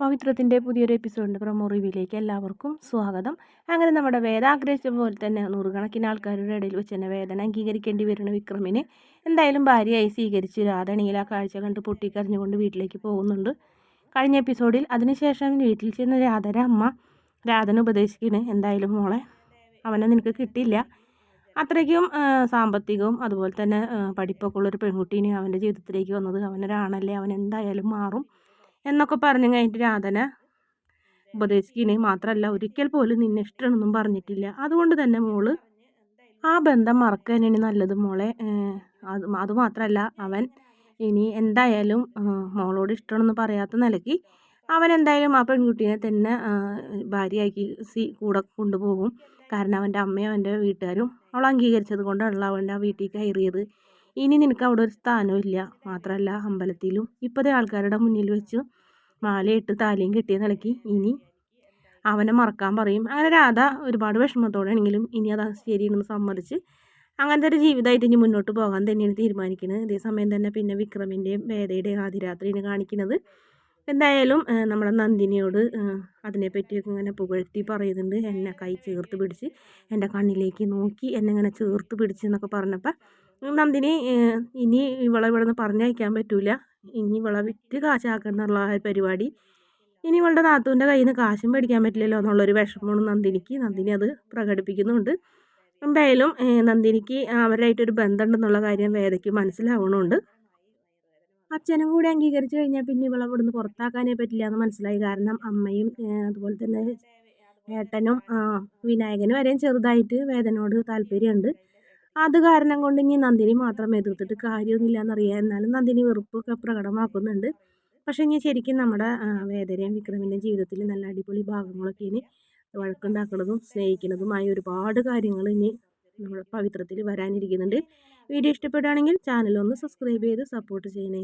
പവിത്രത്തിന്റെ പുതിയൊരു എപ്പിസോഡിന്റെ പ്രൊമോ റിവ്യൂയിലേക്ക് എല്ലാവർക്കും സ്വാഗതം. അങ്ങനെ നമ്മുടെ വേദ ആഗ്രഹിച്ച പോലെ തന്നെ നൂറുകണക്കിന് ആൾക്കാരുടെ ഇടയിൽ വെച്ച് തന്നെ വേദന അംഗീകരിക്കേണ്ടി വരുന്ന വിക്രമിനെ എന്തായാലും ഭാര്യയായി സ്വീകരിച്ച് രാധണിയിൽ ആ കാഴ്ച കണ്ട് പൊട്ടിക്കരഞ്ഞുകൊണ്ട് വീട്ടിലേക്ക് പോകുന്നുണ്ട്. കഴിഞ്ഞ എപ്പിസോഡിൽ അതിനുശേഷം വീട്ടിൽ ചെന്ന രാധര അമ്മ രാധന ഉപദേശിക്കുന്നു. എന്തായാലും മോളെ അവനെ നിനക്ക് കിട്ടില്ല. അത്രയ്ക്കും സാമ്പത്തികവും അതുപോലെ തന്നെ പഠിപ്പൊക്കെ ഉള്ളൊരു പെൺകുട്ടീനെ അവന്റെ ജീവിതത്തിലേക്ക് വന്നത്. അവനൊരാണല്ലേ അവൻ എന്തായാലും മാറും. എന്നൊക്കെ പറഞ്ഞു കഴിഞ്ഞിട്ട് രാധന ഉപദേശിക്കുന്നെ മാത്രമല്ല ഒരിക്കൽ പോലും നിന്നെ ഇഷ്ടമാണെന്നും പറഞ്ഞിട്ടില്ല. അതുകൊണ്ട് തന്നെ മോൾ ആ ബന്ധം മറക്കുക തന്നെയാണ് നല്ലത് മോളെ. അത് അതുമാത്രമല്ല അവൻ ഇനി എന്തായാലും മോളോട് ഇഷ്ടമാണെന്ന് പറയാത്ത നിലയ്ക്ക് അവൻ എന്തായാലും ആ പെൺകുട്ടീനെ തന്നെ ഭാര്യയാക്കി സി കൂടെ കൊണ്ടുപോകും. കാരണം അവന്റെ അമ്മയും അവന്റെ വീട്ടുകാരും അവൾ അംഗീകരിച്ചത് കൊണ്ടാണല്ലോ അവന്റെ ആ വീട്ടിൽ കയറിയത്. ഇനി നിനക്ക് അവിടെ ഒരു സ്ഥാനവും മാത്രമല്ല അമ്പലത്തിലും ഇപ്പോഴത്തെ ആൾക്കാരുടെ മുന്നിൽ വെച്ച് മാലയിട്ട് താലിയും കെട്ടിയ നിലയ്ക്ക് ഇനി അവനെ മറക്കാൻ പറയും. അങ്ങനെ രാധ ഒരുപാട് വിഷമത്തോടെ ആണെങ്കിലും ഇനി അത് ശരിയെന്ന് സമ്മതിച്ച് അങ്ങനത്തെ ഒരു ജീവിതമായിട്ട് ഇനി മുന്നോട്ട് പോകാൻ തന്നെയാണ് തീരുമാനിക്കുന്നത് ഇതേ സമയം തന്നെ പിന്നെ വിക്രമിന്റെയും വേദയുടെയും ആദിരാത്രിയാണ് കാണിക്കുന്നത്. എന്തായാലും നമ്മുടെ നന്ദിനിയോട് അതിനെപ്പറ്റിയൊക്കെ ഇങ്ങനെ പുകഴ്ത്തി പറയുന്നുണ്ട്. എന്നെ കൈ ചേർത്ത് പിടിച്ച് എന്റെ കണ്ണിലേക്ക് നോക്കി എന്നെ ഇങ്ങനെ ചേർത്ത് പിടിച്ച് എന്നൊക്കെ പറഞ്ഞപ്പോൾ നന്ദിനി ഇനി ഇവളെ ഇവിടെ നിന്ന് പറഞ്ഞയക്കാൻ പറ്റൂല. ഇനി ഇവളെ വിറ്റ് കാശാക്കുന്നുള്ള പരിപാടി. ഇനി ഇവളുടെ നാത്തൂന്റെ കയ്യിൽ നിന്ന് കാശും മേടിക്കാൻ പറ്റില്ലല്ലോ എന്നുള്ളൊരു വിഷമമാണ് നന്ദിനിക്ക്. നന്ദിനി അത് പ്രകടിപ്പിക്കുന്നുണ്ട്. എന്തായാലും നന്ദിനിക്ക് അവരായിട്ടൊരു ബന്ധമുണ്ടെന്നുള്ള കാര്യം വേദയ്ക്ക് മനസ്സിലാവണമുണ്ട് അച്ഛനും കൂടി അംഗീകരിച്ചു കഴിഞ്ഞാൽ പിന്നെ ഇവളെ ഇവിടുന്ന് പുറത്താക്കാനേ പറ്റില്ല എന്ന് മനസ്സിലായി. കാരണം അമ്മയും അതുപോലെ തന്നെ ഏട്ടനും വിനായകനും വരെയും ചെറുതായിട്ട് വേദനയോട് താല്പര്യമുണ്ട്. അത് കാരണം കൊണ്ട് ഇനി നന്ദിനി മാത്രം എതിർത്തിട്ട് കാര്യമൊന്നുമില്ല എന്നറിയാം. എന്നാലും നന്ദിനി വെറുപ്പൊക്കെ പ്രകടമാക്കുന്നുണ്ട്. പക്ഷേ ഇനി ശരിക്കും നമ്മുടെ വേദനയും വിക്രമിന്റെ ജീവിതത്തിൽ നല്ല അടിപൊളി ഭാഗങ്ങളൊക്കെ ഇനി വഴക്കുണ്ടാക്കുന്നതും സ്നേഹിക്കുന്നതുമായ ഒരുപാട് കാര്യങ്ങൾ ഇനി നമ്മുടെ പവിത്രത്തിൽ വരാനിരിക്കുന്നുണ്ട്. വീഡിയോ ഇഷ്ടപ്പെടുകയാണെങ്കിൽ ചാനൽ ഒന്ന് സബ്സ്ക്രൈബ് ചെയ്ത് സപ്പോർട്ട് ചെയ്യണേ.